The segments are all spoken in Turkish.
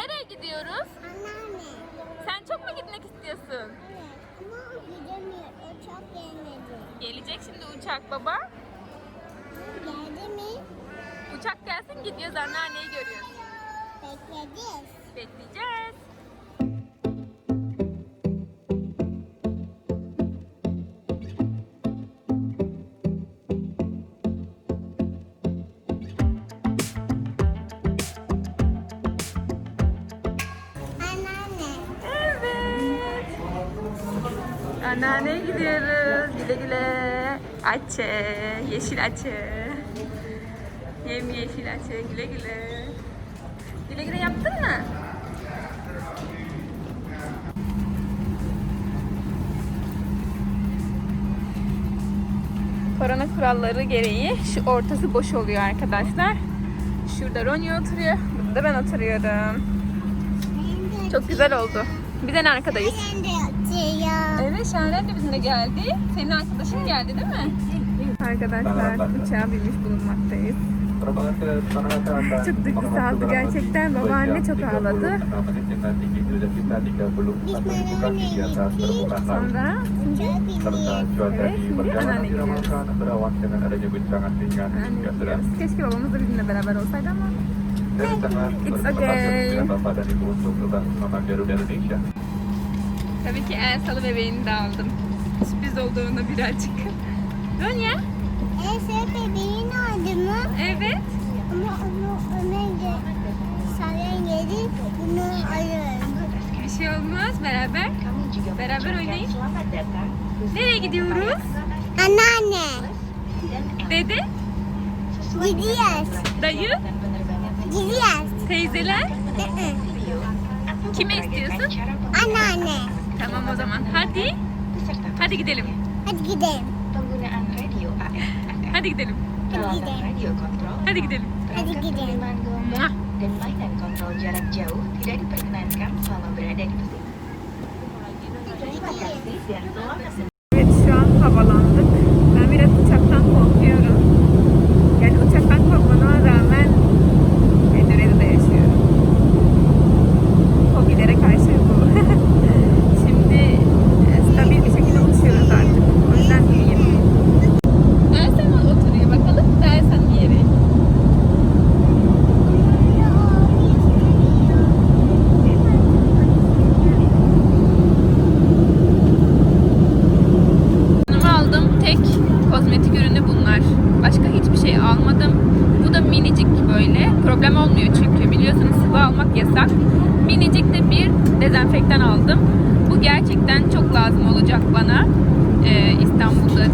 nereye gidiyoruz? Anneanne. Sen çok mu gitmek istiyorsun? Evet. Ama gidemiyor. O çok gelmedi. Gelecek şimdi uçak baba. Geldi mi? Uçak gelsin gidiyoruz anneanneyi görüyoruz. Bekleriz. Bekleyeceğiz. Güle güle. Açı. Yeşil açı. Yem yeşil açı. Güle güle. Güle güle yaptın mı? Korona kuralları gereği şu ortası boş oluyor arkadaşlar. Şurada Ronya oturuyor. Burada da ben oturuyorum. De Çok güzel oldu. Biz en arkadayız. Evet Şaren de bizimle geldi. Senin arkadaşın geldi değil mi? Arkadaşlar uçağa binmiş bulunmaktayız. Çok duygusaldı gerçekten. Babaanne çok ağladı. Sonra. Evet, şimdi anneanne gidiyoruz. anneanne gidiyoruz. Keşke babamız da bizimle beraber olsaydı ama It's okay. Tabii ki el salı bebeğini de aldım. Sürpriz olduğunda birazcık. Ronya? Ese bebeğin oldu mu? Evet. Ama onu önce saran yedi bunu alır. Bir şey olmaz beraber. Beraber oynayın. Nereye gidiyoruz? Anneanne. Dede, Gidiyoruz. dayı, Gidiyoruz. teyzeler. Kime istiyorsun? Anneanne. Tamam o zaman. Hadi. Hadi gidelim. Hadi gidelim. Penggunaan radio AM Hadi gidelim. peralatan radio kontrol, Hadi gidelim. Hadi perangkat gidelim. penerimaan gelombang, Mwah. dan mainan kontrol jarak jauh tidak diperkenankan selama berada di pesawat. Terima kasih dan selamat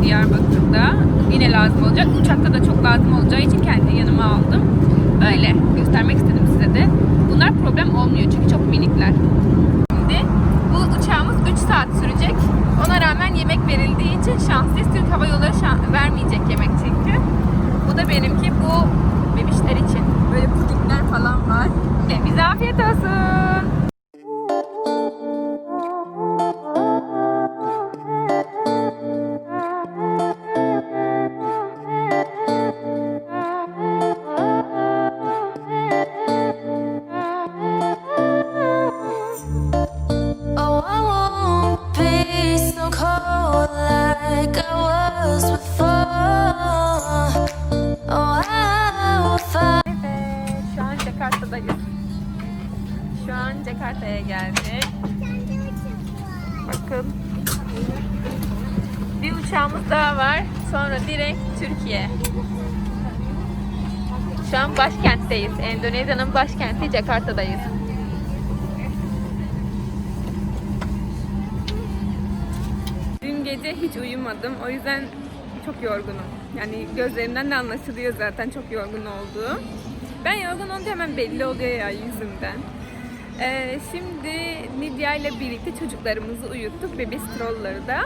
Diyarbakır'da yine lazım olacak. Uçakta da çok lazım olacağı için kendi yanıma aldım. Böyle göstermek istedim size de. Bunlar problem olmuyor çünkü çok minikler. Şimdi bu uçağımız 3 saat sürecek. Ona rağmen yemek verildiği için şanslıyız. Türk Hava Yolları şan- vermeyecek yemek çünkü. Bu da benimki. Bu bebişler için. Böyle pudingler falan var. Bize afiyet olsun. Türkiye. Şu an başkentteyiz. Endonezya'nın başkenti Jakarta'dayız. Dün gece hiç uyumadım. O yüzden çok yorgunum. Yani gözlerimden de anlaşılıyor zaten çok yorgun olduğum. Ben yorgun olunca hemen belli oluyor ya yüzümden. Ee, şimdi Nidya ile birlikte çocuklarımızı uyuttuk. Bebi strolları da.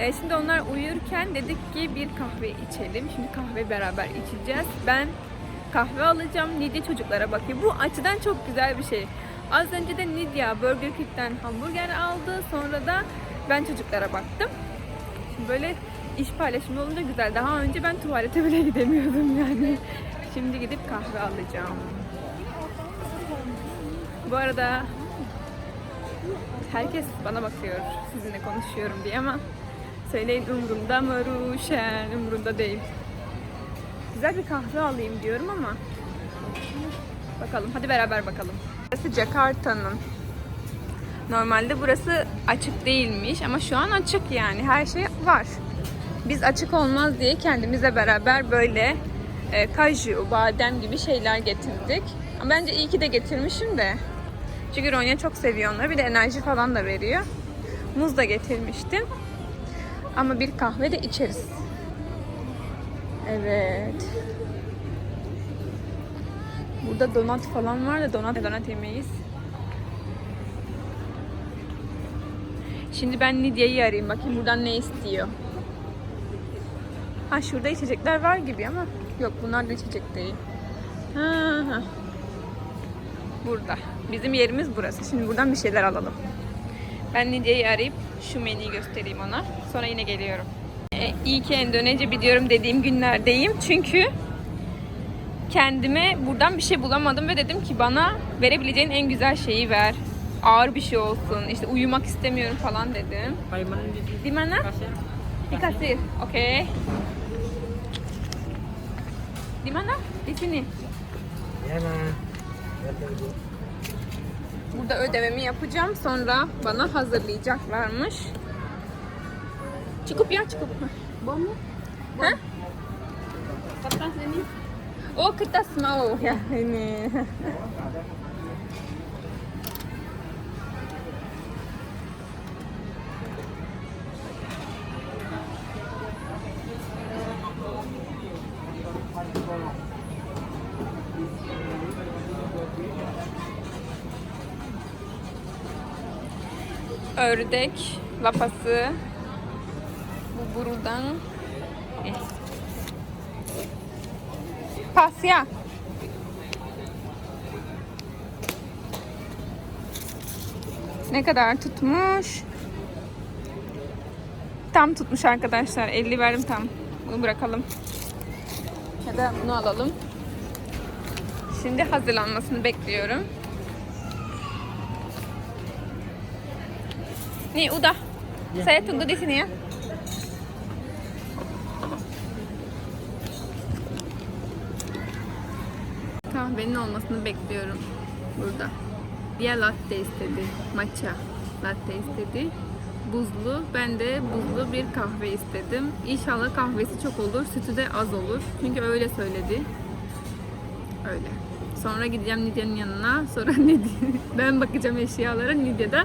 Ee, şimdi onlar uyurken dedik ki bir kahve içelim. Şimdi kahve beraber içeceğiz. Ben kahve alacağım. Nidya çocuklara bakıyor. Bu açıdan çok güzel bir şey. Az önce de Nidya Burger King'den hamburger aldı. Sonra da ben çocuklara baktım. Şimdi böyle iş paylaşımı olunca güzel. Daha önce ben tuvalete bile gidemiyordum yani. Şimdi gidip kahve alacağım. Bu arada herkes bana bakıyor sizinle konuşuyorum diye ama söyleyin umurumda mı Ruşen umurumda değil. Güzel bir kahve alayım diyorum ama bakalım hadi beraber bakalım. Burası Jakarta'nın. Normalde burası açık değilmiş ama şu an açık yani her şey var. Biz açık olmaz diye kendimize beraber böyle e, kaju, badem gibi şeyler getirdik. Ama bence iyi ki de getirmişim de. Çünkü Ronya çok seviyor onları. Bir de enerji falan da veriyor. Muz da getirmiştim. Ama bir kahve de içeriz. Evet. Burada donat falan var da donat donat yemeyiz. Şimdi ben Nidya'yı arayayım bakayım buradan ne istiyor. Ha şurada içecekler var gibi ama yok bunlar da içecek değil. Ha, ha. Burada. Bizim yerimiz burası. Şimdi buradan bir şeyler alalım. Ben Nidya'yı arayıp şu menüyü göstereyim ona. Sonra yine geliyorum. E, iyi ki Endonezya biliyorum dediğim günlerdeyim. Çünkü kendime buradan bir şey bulamadım ve dedim ki bana verebileceğin en güzel şeyi ver. Ağır bir şey olsun. İşte uyumak istemiyorum falan dedim. Di mana? Di kasir. Oke. Di mana? Di sini. Burada ödememi yapacağım. Sonra bana hazırlayacaklarmış. Cukup ya cukup. Bom mu? Ha? Kertas ini. Oh kertas mau ya Ördek lapası. Bu buradan. Eh. Pasya. Ne kadar tutmuş? Tam tutmuş arkadaşlar. 50 verdim tam. Bunu bırakalım. Ya da bunu alalım. Şimdi hazırlanmasını bekliyorum. Nih udah. Saya tunggu di sini ya. Kahvenin olmasını bekliyorum burada. Diğer latte istedi. Matcha latte istedi. Buzlu. Ben de buzlu bir kahve istedim. İnşallah kahvesi çok olur. Sütü de az olur. Çünkü öyle söyledi. Öyle. Sonra gideceğim Nidya'nın yanına. Sonra Nidya, ben bakacağım eşyalara. Nidya da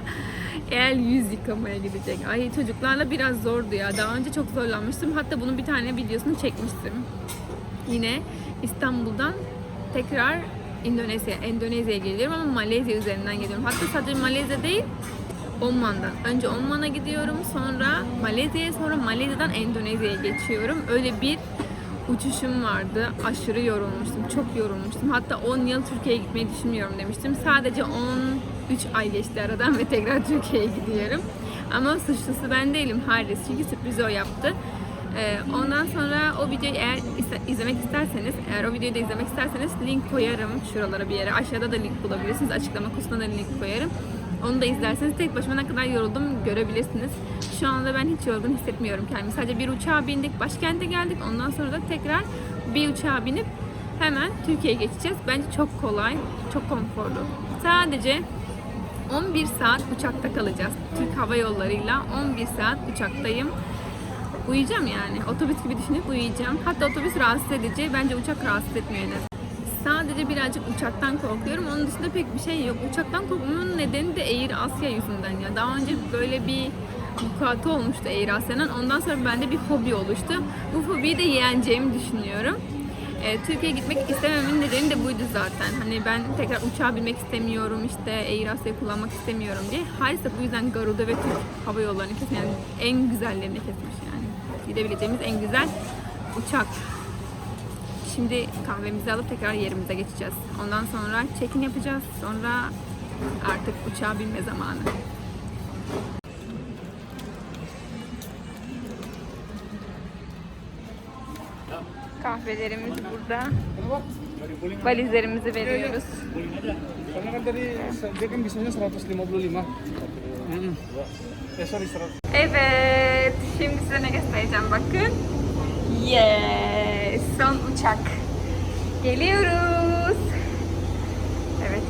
el yüz yıkamaya gidecek. Ay çocuklarla biraz zordu ya. Daha önce çok zorlanmıştım. Hatta bunun bir tane videosunu çekmiştim. Yine İstanbul'dan tekrar Endonezya, Endonezya'ya geliyorum ama Malezya üzerinden geliyorum. Hatta sadece Malezya değil, Oman'dan. Önce Oman'a gidiyorum, sonra Malezya'ya, sonra Malezya'dan Endonezya'ya geçiyorum. Öyle bir uçuşum vardı. Aşırı yorulmuştum. Çok yorulmuştum. Hatta 10 yıl Türkiye'ye gitmeyi düşünmüyorum demiştim. Sadece 13 ay geçti aradan ve tekrar Türkiye'ye gidiyorum. Ama suçlusu ben değilim. Haris. Çünkü sürpriz o yaptı. Ee, ondan sonra o videoyu eğer izlemek isterseniz, eğer o videoyu da izlemek isterseniz link koyarım şuralara bir yere. Aşağıda da link bulabilirsiniz. Açıklama kısmına da link koyarım. Onu da izlerseniz tek başıma ne kadar yoruldum görebilirsiniz. Şu anda ben hiç yorgun hissetmiyorum kendimi. Sadece bir uçağa bindik, başkente geldik. Ondan sonra da tekrar bir uçağa binip hemen Türkiye'ye geçeceğiz. Bence çok kolay, çok konforlu. Sadece 11 saat uçakta kalacağız. Türk Hava Yolları'yla 11 saat uçaktayım. Uyuyacağım yani. Otobüs gibi düşünüp uyuyacağım. Hatta otobüs rahatsız edici. Bence uçak rahatsız yine. Sadece birazcık uçaktan korkuyorum. Onun dışında pek bir şey yok. Uçaktan korkmamın nedeni de Air Asya yüzünden ya. Daha önce böyle bir vukuatı olmuştu Air Asya'nın. Ondan sonra bende bir hobi oluştu. Bu hobiyi de yeneceğimi düşünüyorum. E, Türkiye'ye gitmek istememin nedeni de buydu zaten. Hani ben tekrar uçağa binmek istemiyorum, işte Air Asya'yı kullanmak istemiyorum diye. Halis de bu yüzden Garuda ve Türk Hava Yolları'nı kesmiş. Yani en güzellerini kesmiş yani. Gidebileceğimiz en güzel uçak. Şimdi kahvemizi alıp tekrar yerimize geçeceğiz. Ondan sonra check-in yapacağız. Sonra artık uçağa binme zamanı. Kahvelerimiz burada. Valizlerimizi veriyoruz. Karena kan tadi dia kan bisanya 155. Mm-mm. Sorry 100. Evet, şimdi size ne göstereceğim bakın. Yes, son uçak. Geliyoruz. Evet.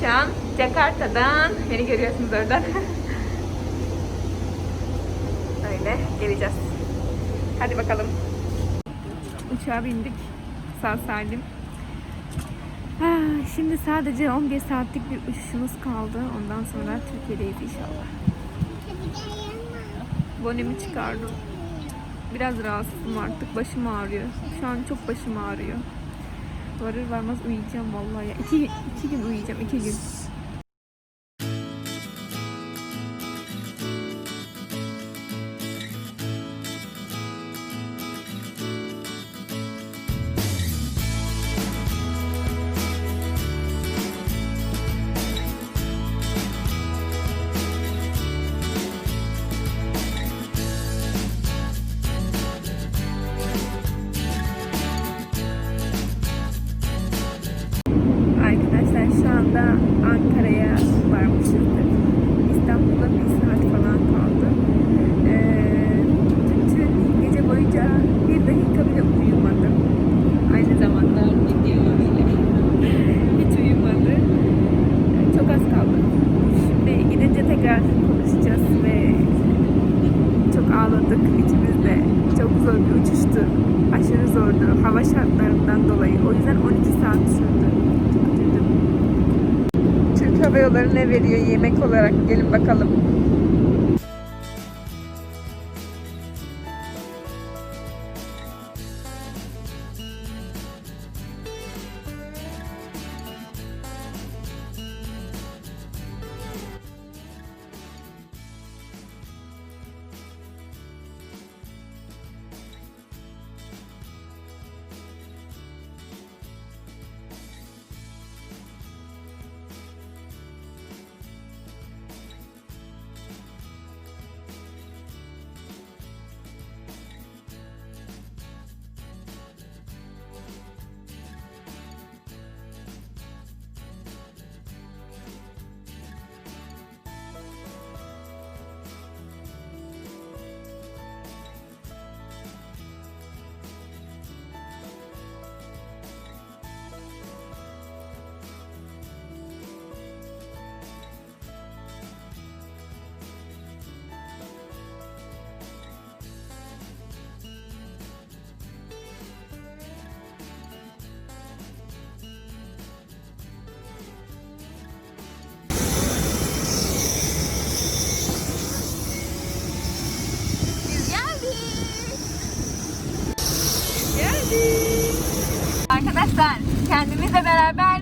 Şu an Jakarta'dan, beni görüyorsunuz oradan. Öyle geleceğiz. Hadi bakalım. Uçağa bindik. Sağ salim. Şimdi sadece 11 saatlik bir uçuşumuz kaldı. Ondan sonra Türkiye'deyiz inşallah. Bonemi çıkardım. Biraz rahatsızım artık. Başım ağrıyor. Şu an çok başım ağrıyor. Varır varmaz uyuyacağım vallahi. İki, iki gün uyuyacağım. iki gün. Arkadaşlar şu anda Ankara'ya varmışızdır. İstanbul'da bir saat falan kaldı. Ee, bütün gece boyunca bir dakika bile uyumadım. Aynı zamanda video ile hiç uyumadı. Ee, Çok az kaldı. Şimdi gidince tekrar konuşacağız ve çok ağladık içimizde. Çok zor bir uçuştu. Aşırı zordu. Hava şartlarından dolayı. O yüzden 12 saat sürdü. Çok üzüldüm. Yolları ne veriyor yemek olarak? Gelin bakalım. Arkadaşlar kendimizle beraber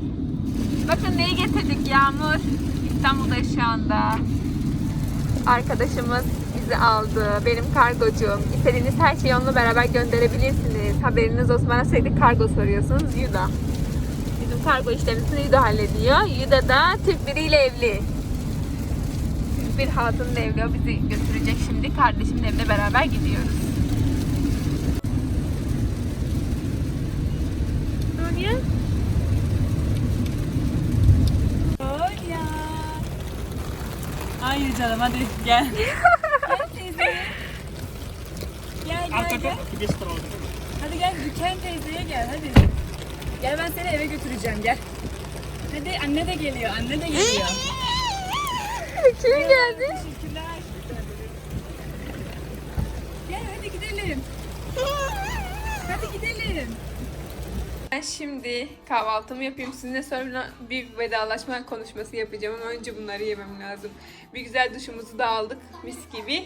bakın neyi getirdik Yağmur. İstanbul'dayız şu anda. Arkadaşımız bizi aldı. Benim kargocum. İstediğiniz her şeyi onunla beraber gönderebilirsiniz. Haberiniz olsun. Bana sürekli kargo soruyorsunuz. Yuda. Bizim kargo işlemimizi Yuda hallediyor. Yuda da Türk biriyle evli. Türk bir hatunla evli. O bizi götürecek şimdi. Kardeşimin evine beraber gidiyoruz. Sonia? Hayır canım hadi gel. gel teyze. Gel gel gel. Hadi gel Büken teyzeye gel hadi. Gel ben seni eve götüreceğim gel. Hadi anne de geliyor anne de geliyor. Kim geldi? Teşekkürler. Gel hadi gidelim. Hadi gidelim. Ben şimdi kahvaltımı yapayım. Sizinle sonra bir vedalaşma konuşması yapacağım ama önce bunları yemem lazım. Bir güzel duşumuzu da aldık mis gibi.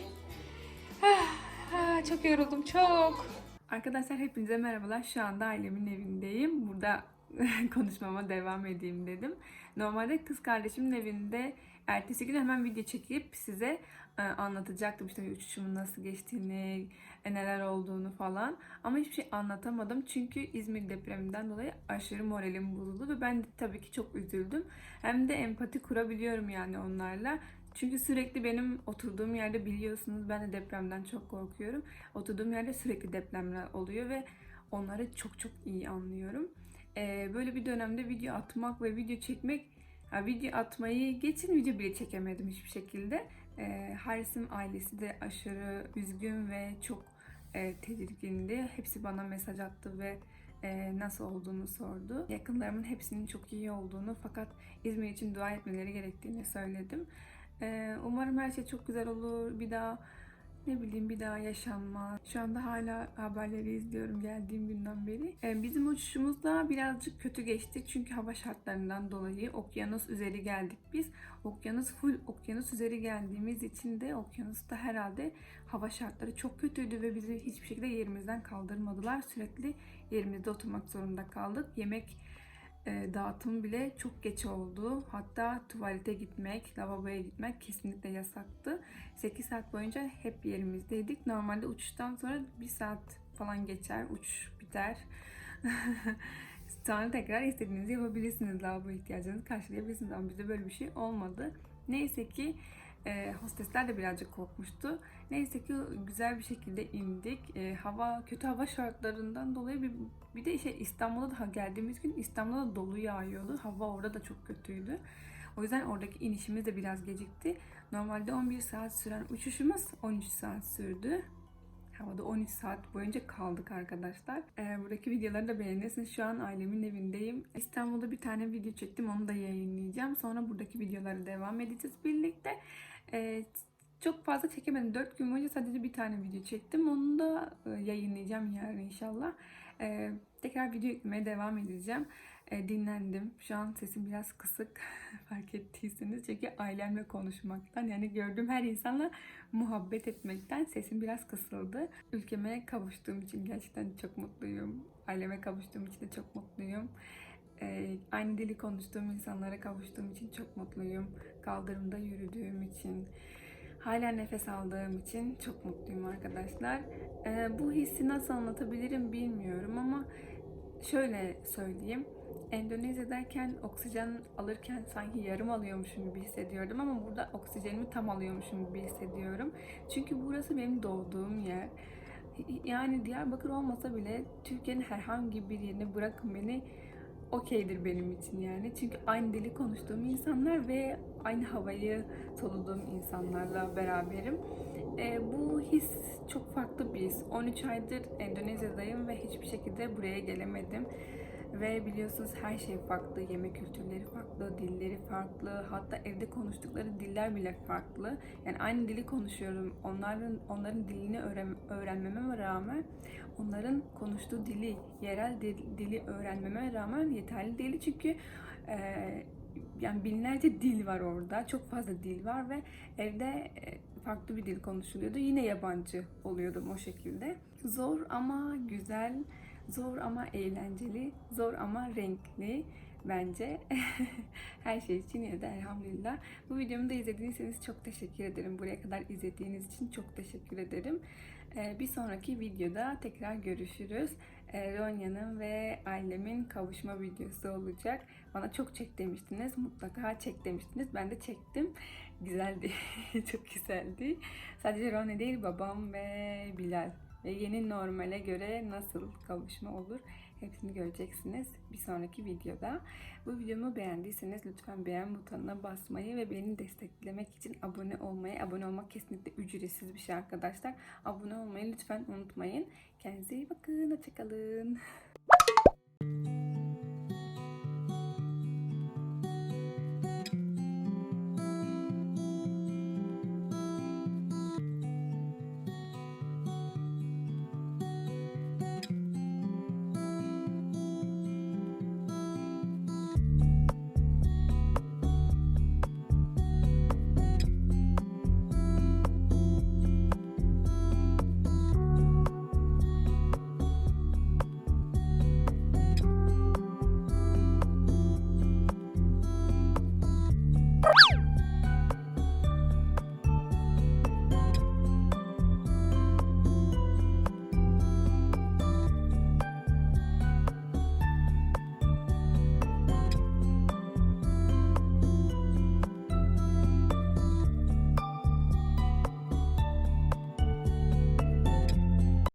Ah, ah, çok yoruldum çok. Arkadaşlar hepinize merhabalar. Şu anda ailemin evindeyim. Burada konuşmama devam edeyim dedim. Normalde kız kardeşimin evinde ertesi gün hemen video çekip size anlatacaktım işte uçuşumun nasıl geçtiğini, e, neler olduğunu falan. Ama hiçbir şey anlatamadım çünkü İzmir depreminden dolayı aşırı moralim bozuldu ve ben de tabii ki çok üzüldüm. Hem de empati kurabiliyorum yani onlarla. Çünkü sürekli benim oturduğum yerde biliyorsunuz ben de depremden çok korkuyorum. Oturduğum yerde sürekli depremler oluyor ve onları çok çok iyi anlıyorum. Ee, böyle bir dönemde video atmak ve video çekmek, ha, video atmayı geçin video bile çekemedim hiçbir şekilde. Ee, Haris'in ailesi de aşırı üzgün ve çok e, tedirgindi. Hepsi bana mesaj attı ve e, nasıl olduğunu sordu. Yakınlarımın hepsinin çok iyi olduğunu fakat İzmir için dua etmeleri gerektiğini söyledim. E, umarım her şey çok güzel olur. Bir daha ne bileyim bir daha yaşanmaz. Şu anda hala haberleri izliyorum geldiğim günden beri. E, bizim uçuşumuz da birazcık kötü geçti. Çünkü hava şartlarından dolayı okyanus üzeri geldik biz. Okyanus full okyanus üzeri geldiğimiz için de okyanusta herhalde hava şartları çok kötüydü ve bizi hiçbir şekilde yerimizden kaldırmadılar. Sürekli yerimizde oturmak zorunda kaldık. Yemek dağıtım bile çok geç oldu. Hatta tuvalete gitmek, lavaboya gitmek kesinlikle yasaktı. 8 saat boyunca hep yerimizdeydik. Normalde uçuştan sonra 1 saat falan geçer, uçuş biter. sonra tekrar istediğinizi yapabilirsiniz. Lavabo ihtiyacınızı karşılayabilirsiniz ama bizde böyle bir şey olmadı. Neyse ki e, hostesler de birazcık korkmuştu. Neyse ki güzel bir şekilde indik. E, hava kötü hava şartlarından dolayı bir, bir de şey İstanbul'a da geldiğimiz gün İstanbul'da da dolu yağıyordu. Hava orada da çok kötüydü. O yüzden oradaki inişimiz de biraz gecikti. Normalde 11 saat süren uçuşumuz 13 saat sürdü. Havada 13 saat boyunca kaldık arkadaşlar. Ee, buradaki videoları da beğenirsiniz. Şu an ailemin evindeyim. İstanbul'da bir tane video çektim. Onu da yayınlayacağım. Sonra buradaki videoları devam edeceğiz birlikte. Ee, çok fazla çekemedim. 4 gün boyunca sadece bir tane video çektim. Onu da e, yayınlayacağım yarın inşallah. Ee, tekrar video yüklemeye devam edeceğim. Ee, dinlendim. Şu an sesim biraz kısık fark ettiyseniz. Çünkü ailemle konuşmaktan yani gördüğüm her insanla muhabbet etmekten sesim biraz kısıldı. Ülkeme kavuştuğum için gerçekten çok mutluyum. Aileme kavuştuğum için de çok mutluyum. Ee, aynı dili konuştuğum insanlara kavuştuğum için çok mutluyum. Kaldırımda yürüdüğüm için, hala nefes aldığım için çok mutluyum arkadaşlar. Ee, bu hissi nasıl anlatabilirim bilmiyorum ama şöyle söyleyeyim. Endonezya'dayken oksijen alırken sanki yarım alıyormuşum gibi hissediyordum ama burada oksijenimi tam alıyormuşum gibi hissediyorum. Çünkü burası benim doğduğum yer. Yani Diyarbakır olmasa bile Türkiye'nin herhangi bir yerine bırakın beni okeydir benim için yani. Çünkü aynı dili konuştuğum insanlar ve aynı havayı soluduğum insanlarla beraberim. E, bu his çok farklı bir his. 13 aydır Endonezya'dayım ve hiçbir şekilde buraya gelemedim. Ve biliyorsunuz her şey farklı, yemek kültürleri farklı, dilleri farklı, hatta evde konuştukları diller bile farklı. Yani aynı dili konuşuyorum. Onların onların dilini öğren, öğrenmeme rağmen onların konuştuğu dili, yerel dil- dili öğrenmeme rağmen yeterli değil çünkü e, yani binlerce dil var orada. Çok fazla dil var ve evde e, farklı bir dil konuşuluyordu. Yine yabancı oluyordum o şekilde. Zor ama güzel, zor ama eğlenceli, zor ama renkli bence. Her şey için yine de elhamdülillah. Bu videomu da izlediyseniz çok teşekkür ederim. Buraya kadar izlediğiniz için çok teşekkür ederim. Ee, Bir sonraki videoda tekrar görüşürüz. Ee, Ronya'nın ve ailemin kavuşma videosu olacak. Bana çok çek demiştiniz. Mutlaka çek demiştiniz. Ben de çektim. Güzeldi. çok güzeldi. Sadece Ronya değil babam ve Bilal. Ve yeni normale göre nasıl kavuşma olur hepsini göreceksiniz bir sonraki videoda. Bu videomu beğendiyseniz lütfen beğen butonuna basmayı ve beni desteklemek için abone olmayı, abone olmak kesinlikle ücretsiz bir şey arkadaşlar. Abone olmayı lütfen unutmayın. Kendinize iyi bakın, hoşçakalın.